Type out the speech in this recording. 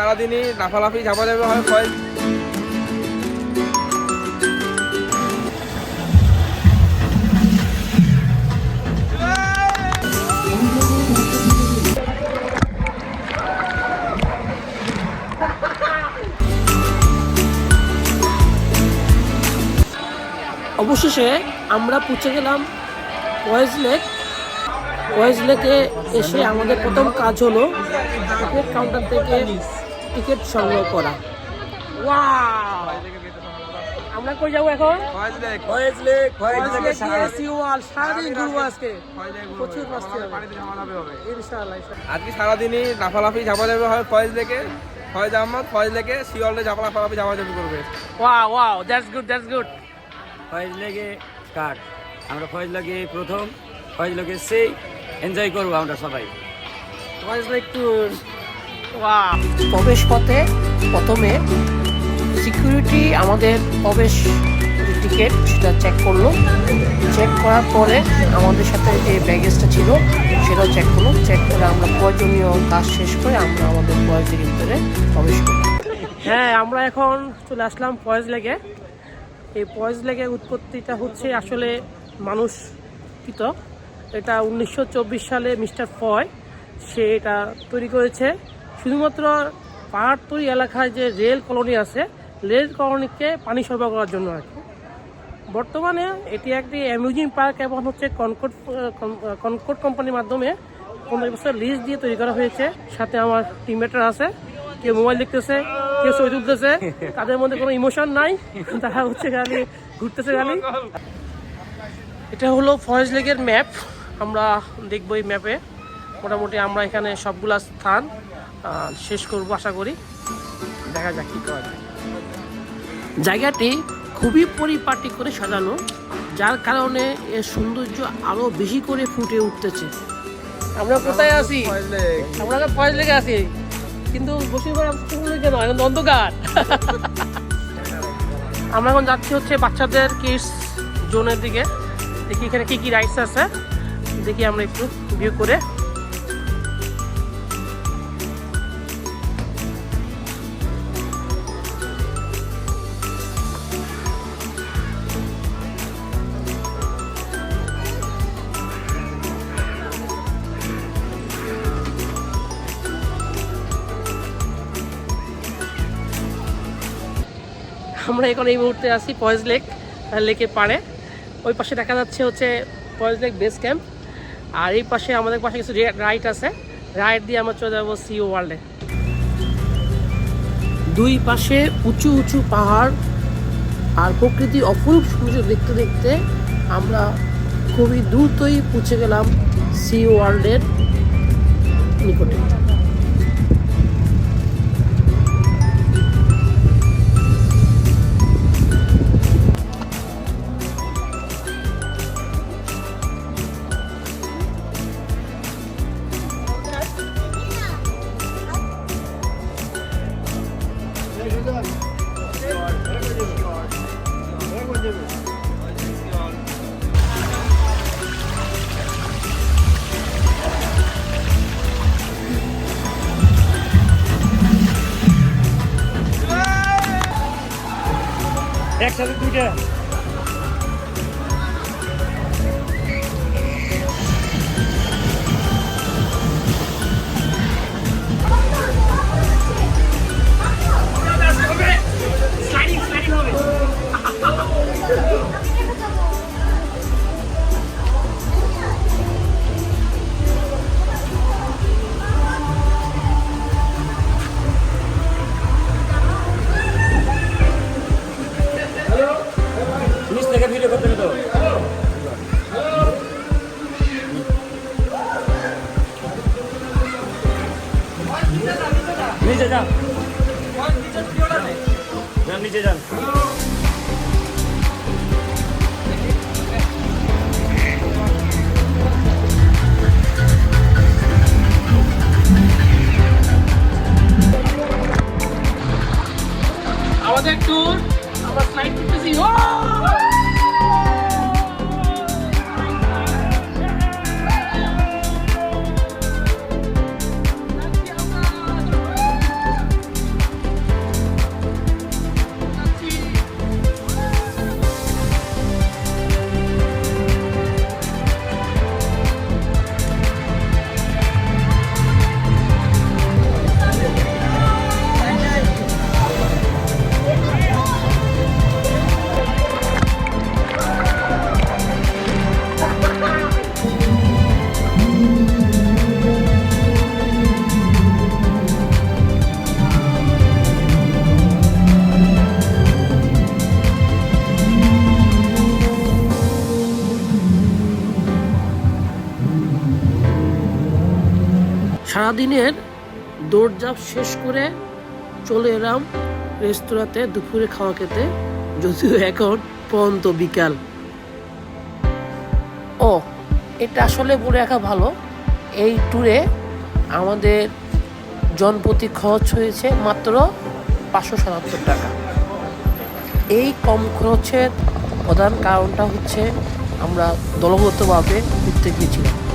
সারাদিনই লাফালাফি ঝাপা যাবে হয়। ফয়েজ অবশেষে আমরা পৌঁছে গেলাম ওয়েজ লেক। ওয়েজ লেকে এসে আমাদের প্রথম কাজ হলো কাউন্টার থেকে টিকিট সংগ্রহ করা। ওয়াও! আমরা কই যাব এখন? ফয়েজ লেক। লেক সিওয়াল আজকে। প্রচুর মাস্তি হবে। পানিতে ঝামালাপি হবে। ইনশাআল্লাহ ইনশাআল্লাহ। আজকে সারাদিনই লাফালাফি ঝাপাঝাপি হয় ফয়েজ লেকে। ফয়েজ আহমদ ফয়েজ লেকে শিওলে ঝাপা লাফালাফি ঝাপাঝাপি করবে। Wow wow that's good that's good. Faiz লেগে স্টার্ট। আমরা ফয়েজ লাগে প্রথম ফয়েজ লেগে সেই এনজয় করব আমরা সবাই। ওয়েজ লেক ট্যুর। প্রবেশ পথে প্রথমে সিকিউরিটি আমাদের প্রবেশ টিকিট সেটা চেক করল। চেক করার পরে আমাদের সাথে যে ব্যাগেজটা ছিল সেটাও চেক করল। চেক করে আমরা প্রয়োজনীয় কাজ শেষ করে আমরা আমাদের ফয়েজের ভিতরে প্রবেশ করলাম। হ্যাঁ আমরা এখন চলে আসলাম ফয়েজ লেগে এই ফয়েজ লেগের উৎপত্তিটা হচ্ছে আসলে মানুষ কৃত এটা উনিশশো চব্বিশ সালে মিস্টার ফয় সে এটা তৈরি করেছে। শুধুমাত্র পাহাড়তলি এলাকায় যে রেল কলোনি আছে, রেল কলোনিকে পানি সরবরাহ করার জন্য আর কি। বর্তমানে এটি একটি অ্যামিউজিং পার্ক এবং হচ্ছে কনকোড কনকোড কোম্পানির মাধ্যমে পনেরো বছর লিজ দিয়ে তৈরি করা হয়েছে। সাথে আমার টিমমেটার আছে, কেউ মোবাইল দেখতেছে, কেউ ছবি তুলতেছে, তাদের মধ্যে কোনো ইমোশন নাই, তারা হচ্ছে খালি ঘুরতেছে খালি। এটা হলো ফয়েজ লেকের ম্যাপ আমরা দেখব এই ম্যাপে মোটামুটি আমরা এখানে সবগুলা স্থান শেষ করব আশা করি। দেখা যাক কী করা যায়। জায়গাটি খুবই পরিপাটি করে সাজানো যার কারণে এর সৌন্দর্য আরও বেশি করে ফুটে উঠতেছে। আমরা কোথায় আছি? আমরা তো ফয়েজ লেগে আছি। কিন্তু বসিরবার কেন এখন অন্ধকার। আমরা এখন যাচ্ছি হচ্ছে বাচ্চাদের কিডস জোনের দিকে। দেখি এখানে কি কি রাইডস আছে। দেখি আমরা একটু ভিউ করে। আমরা এখন এই মুহূর্তে আছি পয়েজ লেক লেকের পাড়ে। ওই পাশে দেখা যাচ্ছে হচ্ছে পয়েজ লেক বেস ক্যাম্প। আর এই পাশে আমাদের পাশে কিছু রাইড আছে। রাইড দিয়ে আমরা চলে যাব সিও ওয়ার্ল্ডে। দুই পাশে উঁচু উঁচু পাহাড় আর প্রকৃতির অপরূপ সৌন্দর্য দেখতে দেখতে আমরা খুবই দ্রুতই পৌঁছে গেলাম সি ওয়ার্ল্ডের নিকটে। একসাথে দুইটা নিচে যান। নিচে যান। সারাদিনের দৌড়ঝাঁপ শেষ করে চলে এলাম রেস্তোরাঁতে দুপুরে খাওয়া খেতে। যদিও এখন পর্যন্ত বিকাল। ও, এটা আসলে বলে রাখা ভালো। এই ট্যুরে আমাদের জনপ্রতি খরচ হয়েছে মাত্র পাঁচশো সাতাত্তর টাকা। এই কম খরচের প্রধান কারণটা হচ্ছে আমরা দলগতভাবে ঘুরতে গিয়েছিলাম।